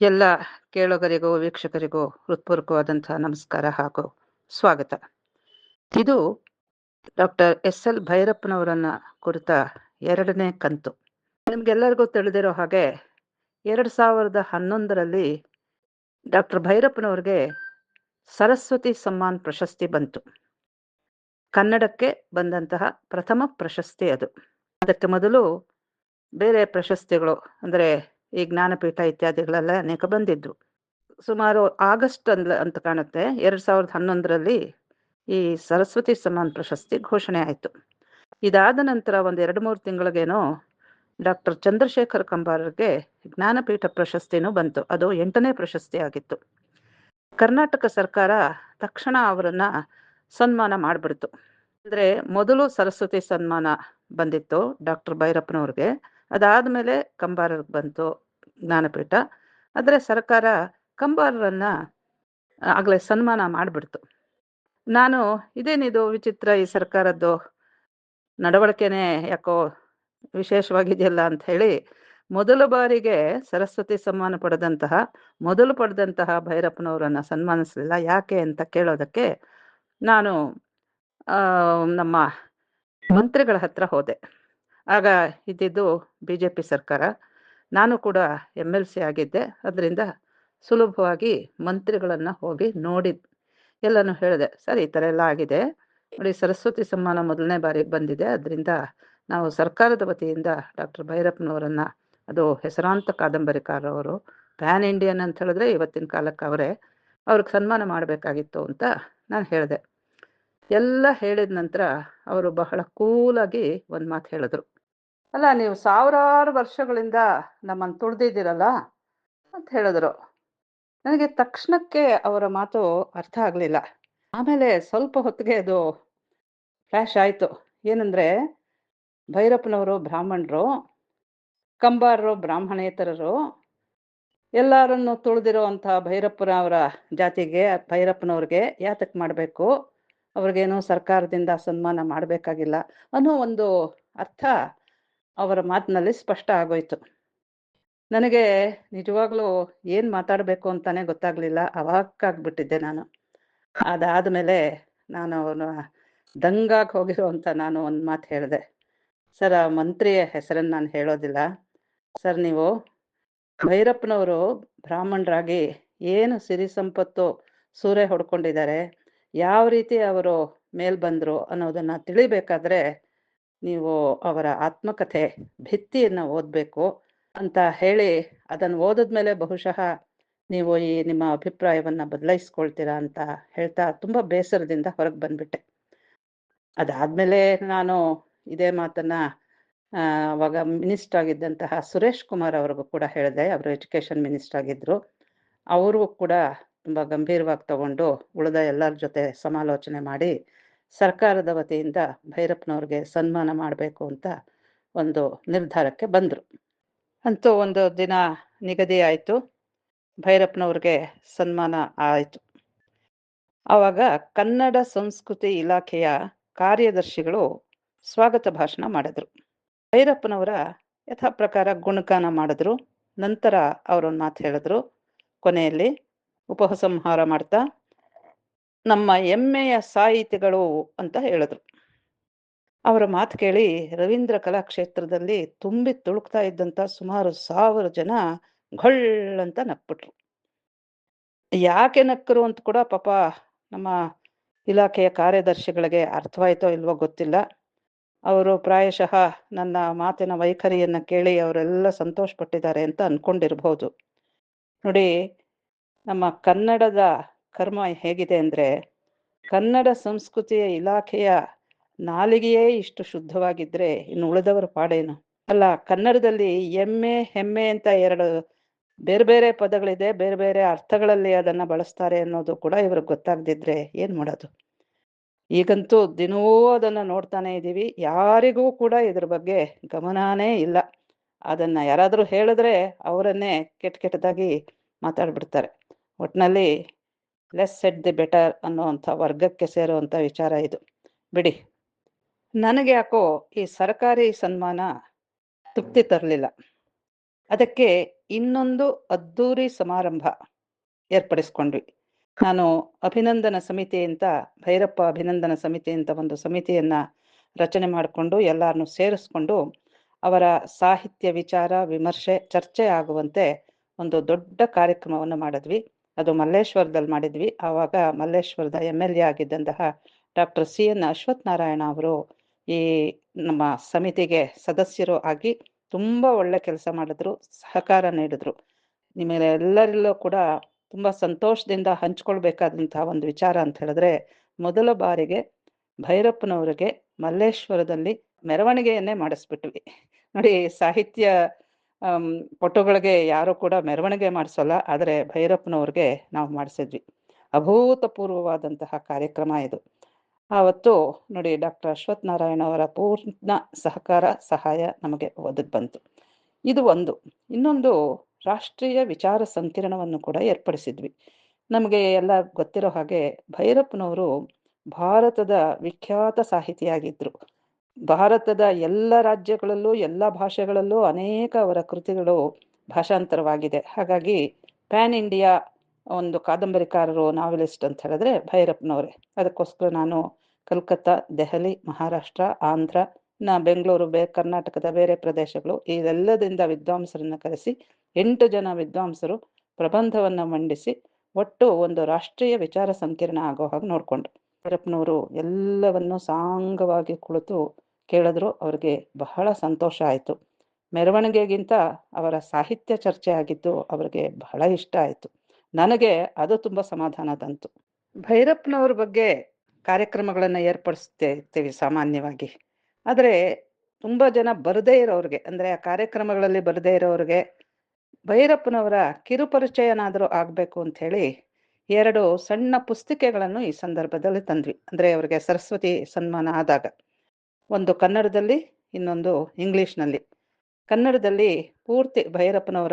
ಎಲ್ಲ ಕೇಳುಗರಿಗೂ, ವೀಕ್ಷಕರಿಗೂ ಹೃತ್ಪೂರ್ವಕವಾದಂತಹ ನಮಸ್ಕಾರ ಹಾಗೂ ಸ್ವಾಗತ. ಇದು ಡಾಕ್ಟರ್ ಎಸ್ ಎಲ್ ಭೈರಪ್ಪನವರನ್ನ ಕುರಿತ ಎರಡನೇ ಕಂತು. ನಿಮ್ಗೆಲ್ಲರಿಗೂ ತಿಳಿದಿರೋ ಹಾಗೆ ಎರಡು ಸಾವಿರದ ಹನ್ನೊಂದರಲ್ಲಿ ಡಾಕ್ಟರ್ ಭೈರಪ್ಪನವ್ರಿಗೆ ಸರಸ್ವತಿ ಸಮ್ಮಾನ್ ಪ್ರಶಸ್ತಿ ಬಂತು. ಕನ್ನಡಕ್ಕೆ ಬಂದಂತಹ ಪ್ರಥಮ ಪ್ರಶಸ್ತಿ ಅದು. ಅದಕ್ಕೆ ಮೊದಲು ಬೇರೆ ಪ್ರಶಸ್ತಿಗಳು, ಅಂದರೆ ಈ ಜ್ಞಾನಪೀಠ ಇತ್ಯಾದಿಗಳೆಲ್ಲ ಅನೇಕ ಬಂದಿದ್ದು ಸುಮಾರು ಆಗಸ್ಟ್ ಅಂದ್ ಅಂತ ಕಾಣುತ್ತೆ, ಎರಡ್ ಸಾವಿರದ ಹನ್ನೊಂದರಲ್ಲಿ ಈ ಸರಸ್ವತಿ ಸಮಾನ್ ಪ್ರಶಸ್ತಿ ಘೋಷಣೆ ಆಯಿತು. ಇದಾದ ನಂತರ ಒಂದು ಎರಡು ಮೂರು ತಿಂಗಳಿಗೇನೋ ಡಾಕ್ಟರ್ ಚಂದ್ರಶೇಖರ್ ಕಂಬಾರರಿಗೆ ಜ್ಞಾನಪೀಠ ಪ್ರಶಸ್ತಿನೂ ಬಂತು. ಅದು ಎಂಟನೇ ಪ್ರಶಸ್ತಿ ಆಗಿತ್ತು. ಕರ್ನಾಟಕ ಸರ್ಕಾರ ತಕ್ಷಣ ಅವರನ್ನ ಸನ್ಮಾನ ಮಾಡಿಬಿಡ್ತು. ಅಂದ್ರೆ ಮೊದಲು ಸರಸ್ವತಿ ಸನ್ಮಾನ ಬಂದಿತ್ತು ಡಾಕ್ಟರ್ ಭೈರಪ್ಪನವ್ರಿಗೆ ಅದಾದಮೇಲೆ ಕಂಬಾರರಿಗೆ ಬಂತು ಜ್ಞಾನಪೀಠ. ಆದರೆ ಸರ್ಕಾರ ಕಂಬಾರರನ್ನ ಆಗಲೇ ಸನ್ಮಾನ ಮಾಡಿಬಿಡ್ತು. ನಾನು ಇದೇನಿದು ವಿಚಿತ್ರ ಈ ಸರ್ಕಾರದ್ದು ನಡವಳಿಕೆನೇ ಯಾಕೋ ವಿಶೇಷವಾಗಿದೆಯಲ್ಲ ಅಂತ ಹೇಳಿ ಮೊದಲ ಬಾರಿಗೆ ಸರಸ್ವತಿ ಸನ್ಮಾನ ಪಡೆದಂತಹ, ಮೊದಲು ಪಡೆದಂತಹ ಭೈರಪ್ಪನವರನ್ನ ಸನ್ಮಾನಿಸಲಿಲ್ಲ. ಯಾಕೆ ಅಂತ ಕೇಳೋದಕ್ಕೆ ನಾನು ನಮ್ಮ ಮಂತ್ರಿಗಳ ಹತ್ರ ಹೋದೆ. ಆಗ ಇದ್ದಿದ್ದು ಬಿ ಜೆ ಪಿ ಸರ್ಕಾರ. ನಾನು ಕೂಡ ಎಂ ಎಲ್ ಸಿ ಆಗಿದ್ದೆ. ಅದರಿಂದ ಸುಲಭವಾಗಿ ಮಂತ್ರಿಗಳನ್ನು ಹೋಗಿ ನೋಡಿ ಎಲ್ಲನೂ ಹೇಳಿದೆ, ಸರ್, ಈ ಥರ ಎಲ್ಲ ಆಗಿದೆ. ನೋಡಿ, ಸರಸ್ವತಿ ಸಮ್ಮಾನ ಮೊದಲನೇ ಬಾರಿಗೆ ಬಂದಿದೆ. ಅದರಿಂದ ನಾವು ಸರ್ಕಾರದ ವತಿಯಿಂದ ಡಾಕ್ಟರ್ ಭೈರಪ್ಪನವರನ್ನು, ಅದು ಹೆಸರಾಂತ ಕಾದಂಬರಿಕಾರರವರು ಪ್ಯಾನ್ ಇಂಡಿಯನ್ ಅಂತ ಹೇಳಿದ್ರೆ ಇವತ್ತಿನ ಕಾಲಕ್ಕೆ ಅವರೇ, ಅವ್ರಿಗೆ ಸನ್ಮಾನ ಮಾಡಬೇಕಾಗಿತ್ತು ಅಂತ ನಾನು ಹೇಳಿದೆ. ಎಲ್ಲ ಹೇಳಿದ ನಂತರ ಅವರು ಬಹಳ ಕೂಲಾಗಿ ಒಂದು ಮಾತು ಹೇಳಿದ್ರು. ಅಲ್ಲ, ನೀವು ಸಾವಿರಾರು ವರ್ಷಗಳಿಂದ ನಮ್ಮನ್ನು ತುಳಿದಿದ್ದೀರಲ್ಲ ಅಂತ ಹೇಳಿದ್ರು. ನನಗೆ ತಕ್ಷಣಕ್ಕೆ ಅವರ ಮಾತು ಅರ್ಥ ಆಗಲಿಲ್ಲ. ಆಮೇಲೆ ಸ್ವಲ್ಪ ಹೊತ್ತಿಗೆ ಅದು ಫ್ಲ್ಯಾಶ್ ಆಯಿತು. ಏನಂದರೆ, ಭೈರಪ್ಪನವರು, ಬ್ರಾಹ್ಮಣರು, ಕಂಬಾರರು, ಬ್ರಾಹ್ಮಣೇತರರು ಎಲ್ಲರನ್ನು ತುಳಿದಿರೋ ಅಂಥ ಭೈರಪ್ಪನವರ ಜಾತಿಗೆ, ಭೈರಪ್ಪನವ್ರಿಗೆ ಯಾತಕ್ಕೆ ಮಾಡಬೇಕು? ಅವ್ರಿಗೇನು ಸರ್ಕಾರದಿಂದ ಸನ್ಮಾನ ಮಾಡಬೇಕಾಗಿಲ್ಲ ಅನ್ನೋ ಒಂದು ಅರ್ಥ ಅವರ ಮಾತಿನಲ್ಲಿ ಸ್ಪಷ್ಟ ಆಗೋಯ್ತು. ನನಗೆ ನಿಜವಾಗ್ಲೂ ಏನು ಮಾತಾಡಬೇಕು ಅಂತಾನೆ ಗೊತ್ತಾಗ್ಲಿಲ್ಲ. ಅವಾಕ್ಕಾಗ್ಬಿಟ್ಟಿದ್ದೆ ನಾನು. ಅದಾದಮೇಲೆ ನಾನು ಅವನು ದಂಗಾಗಿ ಹೋಗಿರೋ ಅಂತ ನಾನು ಒಂದು ಮಾತು ಹೇಳಿದೆ. ಸರ್, ಆ ಮಂತ್ರಿಯ ಹೆಸರನ್ನು ನಾನು ಹೇಳೋದಿಲ್ಲ. ಸರ್, ನೀವು ಭೈರಪ್ಪನವರು ಬ್ರಾಹ್ಮಣರಾಗಿ ಏನು ಸಿರಿ ಸಂಪತ್ತು ಸೂರೆ ಹೊಡ್ಕೊಂಡಿದ್ದಾರೆ, ಯಾವ ರೀತಿ ಅವರು ಮೇಲ್ ಬಂದರು ಅನ್ನೋದನ್ನು ತಿಳಿಬೇಕಾದ್ರೆ ನೀವು ಅವರ ಆತ್ಮಕಥೆ, ಭಿತ್ತಿಯನ್ನು ಓದಬೇಕು ಅಂತ ಹೇಳಿ ಅದನ್ನು ಓದಿದ್ಮೇಲೆ ಬಹುಶಃ ನೀವು ಈ ನಿಮ್ಮ ಅಭಿಪ್ರಾಯವನ್ನು ಬದಲಾಯಿಸ್ಕೊಳ್ತೀರಾ ಅಂತ ಹೇಳ್ತಾ ತುಂಬ ಬೇಸರದಿಂದ ಹೊರಗೆ ಬಂದ್ಬಿಟ್ಟೆ. ಅದಾದಮೇಲೆ ನಾನು ಇದೇ ಮಾತನ್ನು ಅವಾಗ ಮಿನಿಸ್ಟರ್ ಆಗಿದ್ದಂತಹ ಸುರೇಶ್ ಕುಮಾರ್ ಅವ್ರಿಗೂ ಕೂಡ ಹೇಳಿದೆ. ಅವರು ಎಜುಕೇಷನ್ ಮಿನಿಸ್ಟರ್ ಆಗಿದ್ದರು ಅವ್ರಿಗೂ ಕೂಡ ತುಂಬ ಗಂಭೀರವಾಗಿ ತಗೊಂಡು ಉಳಿದ ಎಲ್ಲರ ಜೊತೆ ಸಮಾಲೋಚನೆ ಮಾಡಿ ಸರ್ಕಾರದ ವತಿಯಿಂದ ಭೈರಪ್ಪನವ್ರಿಗೆ ಸನ್ಮಾನ ಮಾಡಬೇಕು ಅಂತ ಒಂದು ನಿರ್ಧಾರಕ್ಕೆ ಬಂದರು. ಅಂತೂ ಒಂದು ದಿನ ನಿಗದಿ ಆಯಿತು. ಭೈರಪ್ಪನವ್ರಿಗೆ ಸನ್ಮಾನ ಆಯಿತು. ಆವಾಗ ಕನ್ನಡ ಸಂಸ್ಕೃತಿ ಇಲಾಖೆಯ ಕಾರ್ಯದರ್ಶಿಗಳು ಸ್ವಾಗತ ಭಾಷಣ ಮಾಡಿದ್ರು. ಭೈರಪ್ಪನವರ ಯಥಾ ಪ್ರಕಾರ ಗುಣಗಾನ ಮಾಡಿದ್ರು. ನಂತರ ಅವರೊಂದು ಮಾತು ಹೇಳಿದ್ರು. ಕೊನೆಯಲ್ಲಿ ಉಪಸಂಹಾರ ಮಾಡ್ತಾ ನಮ್ಮ ಹೆಮ್ಮೆಯ ಸಾಹಿತಿಗಳು ಅಂತ ಹೇಳಿದ್ರು. ಅವರ ಮಾತು ಕೇಳಿ ರವೀಂದ್ರ ಕಲಾಕ್ಷೇತ್ರದಲ್ಲಿ ತುಂಬಿ ತುಳುಕ್ತಾ ಇದ್ದಂತ ಸುಮಾರು ಸಾವಿರ ಜನ ಘಳ್ ಅಂತ ನಕ್ಬಿಟ್ರು. ಯಾಕೆ ನಕ್ಕರು ಅಂತ ಕೂಡ ಪಾಪ ನಮ್ಮ ಇಲಾಖೆಯ ಕಾರ್ಯದರ್ಶಿಗಳಿಗೆ ಅರ್ಥವಾಯ್ತೋ ಇಲ್ವೋ ಗೊತ್ತಿಲ್ಲ. ಅವರು ಪ್ರಾಯಶಃ ನನ್ನ ಮಾತಿನ ವೈಖರಿಯನ್ನು ಕೇಳಿ ಅವರೆಲ್ಲ ಸಂತೋಷಪಟ್ಟಿದ್ದಾರೆ ಅಂತ ಅನ್ಕೊಂಡಿರ್ಬೋದು. ನೋಡಿ, ನಮ್ಮ ಕನ್ನಡದ ಕರ್ಮ ಹೇಗಿದೆ ಅಂದರೆ ಕನ್ನಡ ಸಂಸ್ಕೃತಿಯ ಇಲಾಖೆಯ ನಾಲಿಗೆಯೇ ಇಷ್ಟು ಶುದ್ಧವಾಗಿದ್ದರೆ ಇನ್ನು ಉಳಿದವರ ಪಾಡೇನು? ಅಲ್ಲ, ಕನ್ನಡದಲ್ಲಿ ಎಮ್ಮೆ, ಹೆಮ್ಮೆ ಅಂತ ಎರಡು ಬೇರೆ ಬೇರೆ ಪದಗಳಿದೆ, ಬೇರೆ ಬೇರೆ ಅರ್ಥಗಳಲ್ಲಿ ಅದನ್ನ ಬಳಸ್ತಾರೆ ಅನ್ನೋದು ಕೂಡ ಇವ್ರಿಗೆ ಗೊತ್ತಾಗದಿದ್ರೆ ಏನು ಮಾಡೋದು? ಈಗಂತೂ ದಿನವೂ ಅದನ್ನ ನೋಡ್ತಾನೆ ಇದ್ದೀವಿ ಯಾರಿಗೂ ಕೂಡ ಇದ್ರ ಬಗ್ಗೆ ಗಮನಾನೇ ಇಲ್ಲ. ಅದನ್ನ ಯಾರಾದರೂ ಹೇಳಿದ್ರೆ ಅವರನ್ನೇ ಕೆಟ್ಟ ಕೆಟ್ಟದಾಗಿ ಮಾತಾಡ್ಬಿಡ್ತಾರೆ. ಒಟ್ನಲ್ಲಿ ಲೆಸ್ ಸೆಟ್ ದಿ ಬೆಟರ್ ಅನ್ನುವಂಥ ವರ್ಗಕ್ಕೆ ಸೇರುವಂಥ ವಿಚಾರ ಇದು. ಬಿಡಿ. ನನಗೆ ಯಾಕೋ ಈ ಸರ್ಕಾರಿ ಸನ್ಮಾನ ತೃಪ್ತಿ ತರಲಿಲ್ಲ. ಅದಕ್ಕೆ ಇನ್ನೊಂದು ಅದ್ದೂರಿ ಸಮಾರಂಭ ಏರ್ಪಡಿಸ್ಕೊಂಡ್ವಿ. ನಾನು ಅಭಿನಂದನ ಸಮಿತಿ ಅಂತ, ಭೈರಪ್ಪ ಅಭಿನಂದನ ಸಮಿತಿ ಅಂತ ಒಂದು ಸಮಿತಿಯನ್ನ ರಚನೆ ಮಾಡಿಕೊಂಡು ಎಲ್ಲರನ್ನು ಸೇರಿಸ್ಕೊಂಡು ಅವರ ಸಾಹಿತ್ಯ ವಿಚಾರ, ವಿಮರ್ಶೆ, ಚರ್ಚೆ ಆಗುವಂತೆ ಒಂದು ದೊಡ್ಡ ಕಾರ್ಯಕ್ರಮವನ್ನು ಮಾಡಿದ್ವಿ. ಅದು ಮಲ್ಲೇಶ್ವರದಲ್ಲಿ ಮಾಡಿದ್ವಿ. ಆವಾಗ ಮಲ್ಲೇಶ್ವರದ M L A ಆಗಿದ್ದಂತಹ doctor C N Ashwath Narayana ಅವರು ಈ ನಮ್ಮ ಸಮಿತಿಗೆ ಸದಸ್ಯರು ಆಗಿ ತುಂಬಾ ಒಳ್ಳೆ ಕೆಲಸ ಮಾಡಿದ್ರು, ಸಹಕಾರ ನೀಡಿದ್ರು. ನಿಮಗೆ ಎಲ್ಲರಲ್ಲೂ ಕೂಡ ತುಂಬಾ ಸಂತೋಷದಿಂದ ಹಂಚ್ಕೊಳ್ಬೇಕಾದಂತಹ ಒಂದು ವಿಚಾರ ಅಂತ ಹೇಳಿದ್ರೆ, ಮೊದಲ ಬಾರಿಗೆ ಭೈರಪ್ಪನವರಿಗೆ ಮಲ್ಲೇಶ್ವರದಲ್ಲಿ ಮೆರವಣಿಗೆಯನ್ನೇ ಮಾಡಿಸ್ಬಿಟ್ವಿ. ನೋಡಿ, ಸಾಹಿತ್ಯ ಪಟುಗಳಿಗೆ ಯಾರು ಕೂಡ ಮೆರವಣಿಗೆ ಮಾಡಿಸೋಲ್ಲ, ಆದರೆ ಭೈರಪ್ಪನವ್ರಿಗೆ ನಾವು ಮಾಡಿಸಿದ್ವಿ. ಅಭೂತಪೂರ್ವವಾದಂತಹ ಕಾರ್ಯಕ್ರಮ ಇದು. ಆವತ್ತು ನೋಡಿ ಡಾಕ್ಟರ್ ಅಶ್ವಥ್ ನಾರಾಯಣ ಅವರ ಪೂರ್ಣ ಸಹಕಾರ, ಸಹಾಯ ನಮಗೆ ಒದಗಿ ಬಂತು. ಇದು ಒಂದು. ಇನ್ನೊಂದು, ರಾಷ್ಟ್ರೀಯ ವಿಚಾರ ಸಂಕಿರಣವನ್ನು ಕೂಡ ಏರ್ಪಡಿಸಿದ್ವಿ. ನಮಗೆ ಎಲ್ಲ ಗೊತ್ತಿರೋ ಹಾಗೆ ಭೈರಪ್ಪನವರು ಭಾರತದ ವಿಖ್ಯಾತ ಸಾಹಿತಿಯಾಗಿದ್ರು. ಭಾರತದ ಎಲ್ಲ ರಾಜ್ಯಗಳಲ್ಲೂ, ಎಲ್ಲ ಭಾಷೆಗಳಲ್ಲೂ ಅನೇಕ ಅವರ ಕೃತಿಗಳು ಭಾಷಾಂತರವಾಗಿದೆ. ಹಾಗಾಗಿ ಪ್ಯಾನ್ ಇಂಡಿಯಾ ಒಂದು ಕಾದಂಬರಿಕಾರರು, ನಾವೆಲಿಸ್ಟ್ ಅಂತ ಹೇಳಿದ್ರೆ ಭೈರಪ್ಪನವರೇ. ಅದಕ್ಕೋಸ್ಕರ ನಾನು ಕಲ್ಕತ್ತಾ, ದೆಹಲಿ, ಮಹಾರಾಷ್ಟ್ರ, ಆಂಧ್ರ, ನ ಬೆಂಗಳೂರು, ಬೇ, ಕರ್ನಾಟಕದ ಬೇರೆ ಪ್ರದೇಶಗಳು ಇದೆಲ್ಲದಿಂದ ವಿದ್ವಾಂಸರನ್ನು ಕರೆಸಿ, ಎಂಟು ಜನ ವಿದ್ವಾಂಸರು ಪ್ರಬಂಧವನ್ನು ಮಂಡಿಸಿ, ಒಟ್ಟು ಒಂದು ರಾಷ್ಟ್ರೀಯ ವಿಚಾರ ಸಂಕಿರಣ ಆಗೋ ಹಾಗೆ ನೋಡಿಕೊಂಡ್ರು. ಭೈರಪ್ಪನವರು ಎಲ್ಲವನ್ನು ಸಾಂಗವಾಗಿ ಕುಳಿತು ಕೇಳಿದ್ರು ಅವ್ರಿಗೆ ಬಹಳ ಸಂತೋಷ ಆಯಿತು. ಮೆರವಣಿಗೆಗಿಂತ ಅವರ ಸಾಹಿತ್ಯ ಚರ್ಚೆ ಆಗಿದ್ದು ಅವರಿಗೆ ಬಹಳ ಇಷ್ಟ ಆಯಿತು. ನನಗೆ ಅದು ತುಂಬ ಸಮಾಧಾನ ತಂತು. ಭೈರಪ್ಪನವ್ರ ಬಗ್ಗೆ ಕಾರ್ಯಕ್ರಮಗಳನ್ನು ಏರ್ಪಡಿಸ್ತೇವೆ ಸಾಮಾನ್ಯವಾಗಿ. ಆದರೆ ತುಂಬ ಜನ ಬರದೇ ಇರೋರಿಗೆ ಅಂದರೆ ಆ ಕಾರ್ಯಕ್ರಮಗಳಲ್ಲಿ ಬರದೇ ಇರೋರಿಗೆ ಭೈರಪ್ಪನವರ ಕಿರುಪರಿಚಯನಾದರೂ ಆಗಬೇಕು ಅಂತ ಹೇಳಿ ಎರಡು ಸಣ್ಣ ಪುಸ್ತಿಕೆಗಳನ್ನು ಈ ಸಂದರ್ಭದಲ್ಲಿ ತಂದ್ವಿ. ಅಂದರೆ ಅವರಿಗೆ ಸರಸ್ವತಿ ಸನ್ಮಾನ ಆದಾಗ. ಒಂದು ಕನ್ನಡದಲ್ಲಿ, ಇನ್ನೊಂದು ಇಂಗ್ಲಿಷ್ನಲ್ಲಿ. ಕನ್ನಡದಲ್ಲಿ ಪೂರ್ತಿ ಭೈರಪ್ಪನವರ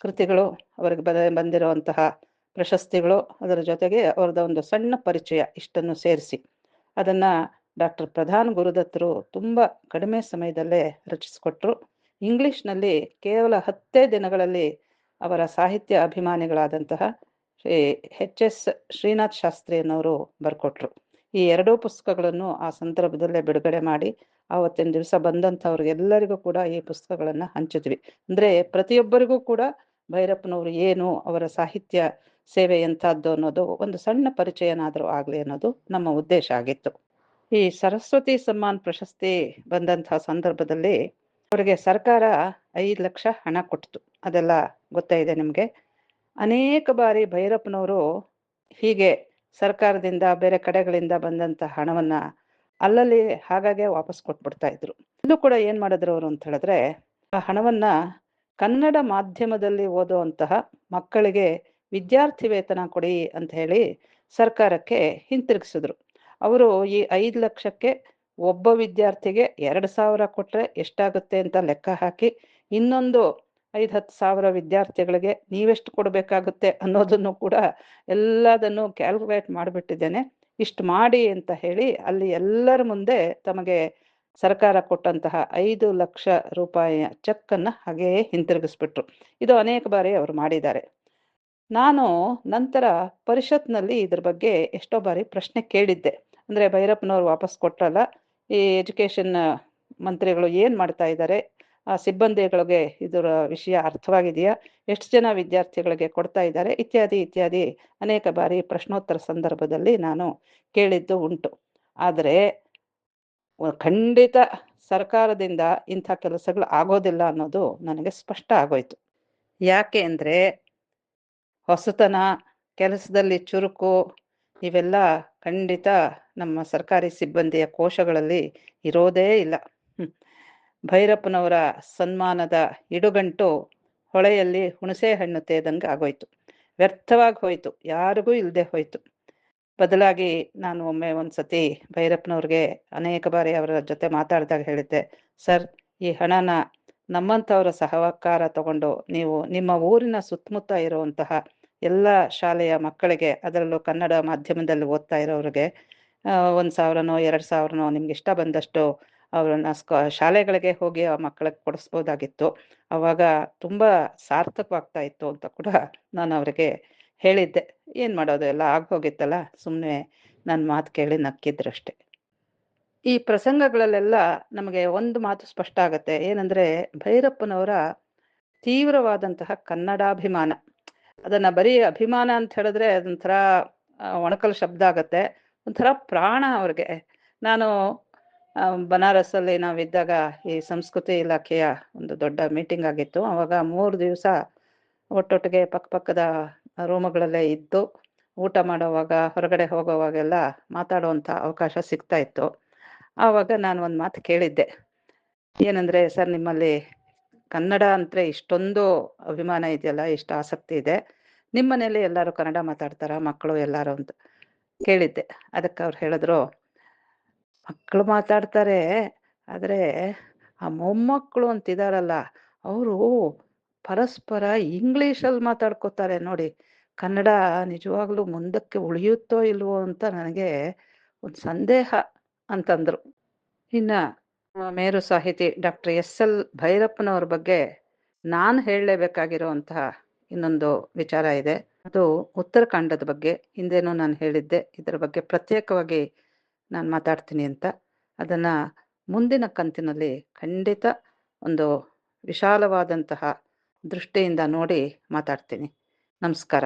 ಕೃತಿಗಳು, ಅವರಿಗೆ ಬದ, ಬಂದಿರುವಂತಹ ಪ್ರಶಸ್ತಿಗಳು, ಅದರ ಜೊತೆಗೆ ಅವರದ ಒಂದು ಸಣ್ಣ ಪರಿಚಯ ಇಷ್ಟನ್ನು ಸೇರಿಸಿ. ಅದನ್ನ ಡಾಕ್ಟರ್ ಪ್ರಧಾನ್ ಗುರುದತ್ತರು ತುಂಬ ಕಡಿಮೆ ಸಮಯದಲ್ಲೇ ರಚಿಸಿಕೊಟ್ರು. ಇಂಗ್ಲಿಷ್ನಲ್ಲಿ ಕೇವಲ ಹತ್ತೇ ದಿನಗಳಲ್ಲಿ ಅವರ ಸಾಹಿತ್ಯ ಅಭಿಮಾನಿಗಳಾದಂತಹ ಶ್ರೀ ಎಚ್ ಎಸ್ ಶ್ರೀನಾಥ್ ಶಾಸ್ತ್ರಿ ಅನ್ನೋರು ಬರ್ಕೊಟ್ರು. ಈ ಎರಡೂ ಪುಸ್ತಕಗಳನ್ನು ಆ ಸಂದರ್ಭದಲ್ಲೇ ಬಿಡುಗಡೆ ಮಾಡಿ, ಆವತ್ತಿನ ದಿವಸ ಬಂದಂಥವ್ರಿಗೆಲ್ಲರಿಗೂ ಕೂಡ ಈ ಪುಸ್ತಕಗಳನ್ನು ಹಂಚಿದ್ವಿ. ಅಂದ್ರೆ ಪ್ರತಿಯೊಬ್ಬರಿಗೂ ಕೂಡ ಭೈರಪ್ಪನವರು ಏನು, ಅವರ ಸಾಹಿತ್ಯ ಸೇವೆ ಎಂಥದ್ದು ಅನ್ನೋದು ಒಂದು ಸಣ್ಣ ಪರಿಚಯನಾದರೂ ಆಗಲಿ ಅನ್ನೋದು ನಮ್ಮ ಉದ್ದೇಶ ಆಗಿತ್ತು. ಈ ಸರಸ್ವತಿ ಸಮ್ಮಾನ್ ಪ್ರಶಸ್ತಿ ಬಂದಂತಹ ಸಂದರ್ಭದಲ್ಲಿ ಅವರಿಗೆ ಸರ್ಕಾರ ಐದು ಲಕ್ಷ ಹಣ ಕೊಟ್ಟಿತು ಅದೆಲ್ಲ ಗೊತ್ತಾಯಿದೆ ನಿಮಗೆ. ಅನೇಕ ಬಾರಿ ಭೈರಪ್ಪನವರು ಹೀಗೆ ಸರ್ಕಾರದಿಂದ ಬೇರೆ ಕಡೆಗಳಿಂದ ಬಂದಂತ ಹಣವನ್ನ ಅಲ್ಲಲ್ಲಿ ಹಾಗಾಗೆ ವಾಪಸ್ ಕೊಟ್ಬಿಡ್ತಾ ಇದ್ರು. ಇಲ್ಲೂ ಕೂಡ ಏನ್ ಮಾಡಿದ್ರು ಅವರು ಅಂತ ಹೇಳಿದ್ರೆ, ಆ ಹಣವನ್ನ ಕನ್ನಡ ಮಾಧ್ಯಮದಲ್ಲಿ ಓದುವಂತಹ ಮಕ್ಕಳಿಗೆ ವಿದ್ಯಾರ್ಥಿ ವೇತನ ಕೊಡಿ ಅಂತ ಹೇಳಿ ಸರ್ಕಾರಕ್ಕೆ ಹಿಂತಿರುಗಿಸಿದ್ರು. ಅವರು ಈ ಐದು ಲಕ್ಷಕ್ಕೆ ಒಬ್ಬ ವಿದ್ಯಾರ್ಥಿಗೆ ಎರಡು ಸಾವಿರ ಕೊಟ್ರೆ ಎಷ್ಟಾಗುತ್ತೆ ಅಂತ ಲೆಕ್ಕ ಹಾಕಿ ಇನ್ನೊಂದು ಐದು ಹತ್ತು ಸಾವಿರ ವಿದ್ಯಾರ್ಥಿಗಳಿಗೆ ನೀವೆಷ್ಟು ಕೊಡಬೇಕಾಗುತ್ತೆ ಅನ್ನೋದನ್ನು ಕೂಡ ಎಲ್ಲದನ್ನು ಕ್ಯಾಲ್ಕುಲೇಟ್ ಮಾಡಿಬಿಟ್ಟಿದ್ದೇನೆ. ಇಷ್ಟು ಮಾಡಿ ಅಂತ ಹೇಳಿ ಅಲ್ಲಿ ಎಲ್ಲರ ಮುಂದೆ ತಮಗೆ ಸರ್ಕಾರ ಕೊಟ್ಟಂತಹ ಐದು ಲಕ್ಷ ರೂಪಾಯಿಯ ಚೆಕ್ಕನ್ನು ಹಾಗೆಯೇ ಹಿಂತಿರುಗಿಸ್ಬಿಟ್ರು. ಇದು ಅನೇಕ ಬಾರಿ ಅವರು ಮಾಡಿದ್ದಾರೆ. ನಾನು ನಂತರ ಪರಿಷತ್ನಲ್ಲಿ ಇದ್ರ ಬಗ್ಗೆ ಎಷ್ಟೋ ಬಾರಿ ಪ್ರಶ್ನೆ ಕೇಳಿದ್ದೆ. ಅಂದ್ರೆ ಭೈರಪ್ಪನವ್ರು ವಾಪಸ್ ಕೊಟ್ರಲ್ಲ, ಈ ಎಜುಕೇಶನ್ ಮಂತ್ರಿಗಳು ಏನು ಮಾಡ್ತಾ ಇದ್ದಾರೆ ಸಿಬ್ಬಂದಿಗಳಿಗೆ ಇದರ ವಿಷಯ ಅರ್ಥವಾಗಿದೆಯಾ? ಎಷ್ಟು ಜನ ವಿದ್ಯಾರ್ಥಿಗಳಿಗೆ ಕೊಡ್ತಾ ಇದ್ದಾರೆ? ಇತ್ಯಾದಿ ಇತ್ಯಾದಿ ಅನೇಕ ಬಾರಿ ಪ್ರಶ್ನೋತ್ತರ ಸಂದರ್ಭದಲ್ಲಿ ನಾನು ಕೇಳಿದ್ದು ಉಂಟು. ಆದರೆ ಖಂಡಿತ ಸರ್ಕಾರದಿಂದ ಇಂಥ ಕೆಲಸಗಳು ಆಗೋದಿಲ್ಲ ಅನ್ನೋದು ನನಗೆ ಸ್ಪಷ್ಟ ಆಗೋಯ್ತು. ಯಾಕೆ ಅಂದರೆ ಹೊಸತನ, ಕೆಲಸದಲ್ಲಿ ಚುರುಕು, ಇವೆಲ್ಲ ಖಂಡಿತ ನಮ್ಮ ಸರ್ಕಾರಿ ಸಿಬ್ಬಂದಿಯ ಕೋಶಗಳಲ್ಲಿ ಇರೋದೇ ಇಲ್ಲ. ಭೈರಪ್ಪನವರ ಸನ್ಮಾನದ ಇಡುಗಂಟು ಹೊಳೆಯಲ್ಲಿ ಹುಣಸೆ ಹಣ್ಣು ತೇದಂಗೆ ಆಗೋಯ್ತು. ವ್ಯರ್ಥವಾಗಿ ಹೋಯಿತು, ಯಾರಿಗೂ ಇಲ್ಲದೆ ಹೋಯಿತು. ಬದಲಾಗಿ ನಾನು ಒಮ್ಮೆ ಒಂದ್ಸತಿ ಭೈರಪ್ಪನವ್ರಿಗೆ ಅನೇಕ ಬಾರಿ ಅವರ ಜೊತೆ ಮಾತಾಡಿದಾಗ ಹೇಳಿದ್ದೆ, ಸರ್, ಈ ಹಣನ ನಮ್ಮಂಥವರ ಸಹಕಾರ ತಗೊಂಡು ನೀವು ನಿಮ್ಮ ಊರಿನ ಸುತ್ತಮುತ್ತ ಇರುವಂತಹ ಎಲ್ಲ ಶಾಲೆಯ ಮಕ್ಕಳಿಗೆ, ಅದರಲ್ಲೂ ಕನ್ನಡ ಮಾಧ್ಯಮದಲ್ಲಿ ಓದ್ತಾ ಇರೋರಿಗೆ ಒಂದು ಸಾವಿರನೋ, ಎರಡು ಸಾವಿರನೋ ನಿಮ್ಗೆ ಇಷ್ಟ ಬಂದಷ್ಟು ಅವರನ್ನ ಸ್ಕ, ಶಾಲೆಗಳಿಗೆ ಹೋಗಿ ಆ ಮಕ್ಕಳಿಗೆ ಕೊಡಿಸ್ಬೋದಾಗಿತ್ತು. ಅವಾಗ ತುಂಬ ಸಾರ್ಥಕವಾಗ್ತಾ ಇತ್ತು ಅಂತ ಕೂಡ ನಾನು ಅವರಿಗೆ ಹೇಳಿದ್ದೆ. ಏನು ಮಾಡೋದು, ಎಲ್ಲ ಆಗೋಗಿತ್ತಲ್ಲ ಸುಮ್ಮನೆ ನನ್ನ ಮಾತು ಕೇಳಿ ನಕ್ಕಿದ್ರಷ್ಟೆ. ಈ ಪ್ರಸಂಗಗಳಲ್ಲೆಲ್ಲ ನಮಗೆ ಒಂದು ಮಾತು ಸ್ಪಷ್ಟ ಆಗುತ್ತೆ. ಏನಂದರೆ, ಭೈರಪ್ಪನವರ ತೀವ್ರವಾದಂತಹ ಕನ್ನಡಾಭಿಮಾನ. ಅದನ್ನು ಬರೀ ಅಭಿಮಾನ ಅಂತ ಹೇಳಿದ್ರೆ ಅದೊಂಥರ ಒಣಕಲ್ ಶಬ್ದ ಆಗತ್ತೆ. ಒಂಥರ ಪ್ರಾಣ ಅವ್ರಿಗೆ. ನಾನು ಬನಾರಸ್ಸಲ್ಲಿ ನಾವಿದ್ದಾಗ ಈ ಸಂಸ್ಕೃತಿ ಇಲಾಖೆಯ ಒಂದು ದೊಡ್ಡ ಮೀಟಿಂಗ್ ಆಗಿತ್ತು. ಅವಾಗ ಮೂರು ದಿವಸ ಒಟ್ಟೊಟ್ಟಿಗೆ ಪಕ್ಕಪಕ್ಕದ ರೂಮ್ಗಳಲ್ಲೇ ಇದ್ದು ಊಟ ಮಾಡೋವಾಗ, ಹೊರಗಡೆ ಹೋಗೋವಾಗೆಲ್ಲ ಮಾತಾಡುವಂಥ ಅವಕಾಶ ಸಿಗ್ತಾ ಇತ್ತು. ಆವಾಗ ನಾನು ಒಂದು ಮಾತು ಕೇಳಿದ್ದೆ. ಏನಂದ್ರೆ, ಸರ್, ನಿಮ್ಮಲ್ಲಿ ಕನ್ನಡ ಅಂದ್ರೆ ಇಷ್ಟೊಂದು ಅಭಿಮಾನ ಇದೆಯಲ್ಲ, ಇಷ್ಟು ಆಸಕ್ತಿ ಇದೆ. ನಿಮ್ಮನೇಲಿ ಎಲ್ಲರೂ ಕನ್ನಡ ಮಾತಾಡ್ತಾರ, ಮಕ್ಕಳು ಎಲ್ಲರೂ? ಅಂತ ಕೇಳಿದ್ದೆ. ಅದಕ್ಕೆ ಅವ್ರು ಹೇಳಿದ್ರು ಮಕ್ಕಳು ಮಾತಾಡ್ತಾರೆ. ಆದರೆ ಆ ಮೊಮ್ಮಕ್ಕಳು ಅಂತಿದಾರಲ್ಲ, ಅವರು ಪರಸ್ಪರ ಇಂಗ್ಲೀಷಲ್ಲಿ ಮಾತಾಡ್ಕೋತಾರೆ ನೋಡಿ. ಕನ್ನಡ ನಿಜವಾಗ್ಲೂ ಮುಂದಕ್ಕೆ ಉಳಿಯುತ್ತೋ ಇಲ್ವೋ ಅಂತ ನನಗೆ ಒಂದು ಸಂದೇಹ ಅಂತಂದ್ರು. ಇನ್ನು ಮೇರು ಸಾಹಿತಿ ಡಾಕ್ಟರ್ ಎಸ್ ಎಲ್ ಭೈರಪ್ಪನವ್ರ ಬಗ್ಗೆ ನಾನು ಹೇಳಲೇಬೇಕಾಗಿರುವಂತಹ ಇನ್ನೊಂದು ವಿಚಾರ ಇದೆ. ಅದು ಉತ್ತರಾಖಂಡದ ಬಗ್ಗೆ, ಹಿಂದೇನೂ ನಾನು ಹೇಳಿದ್ದೆ. ಇದರ ಬಗ್ಗೆ ಪ್ರತ್ಯೇಕವಾಗಿ ನಾನು ಮಾತಾಡ್ತೀನಿ ಅಂತ. ಅದನ್ನು ಮುಂದಿನ ಕಂತಿನಲ್ಲಿ ಖಂಡಿತ ಒಂದು ವಿಶಾಲವಾದಂತಹ ದೃಷ್ಟಿಯಿಂದ ನೋಡಿ ಮಾತಾಡ್ತೀನಿ. ನಮಸ್ಕಾರ.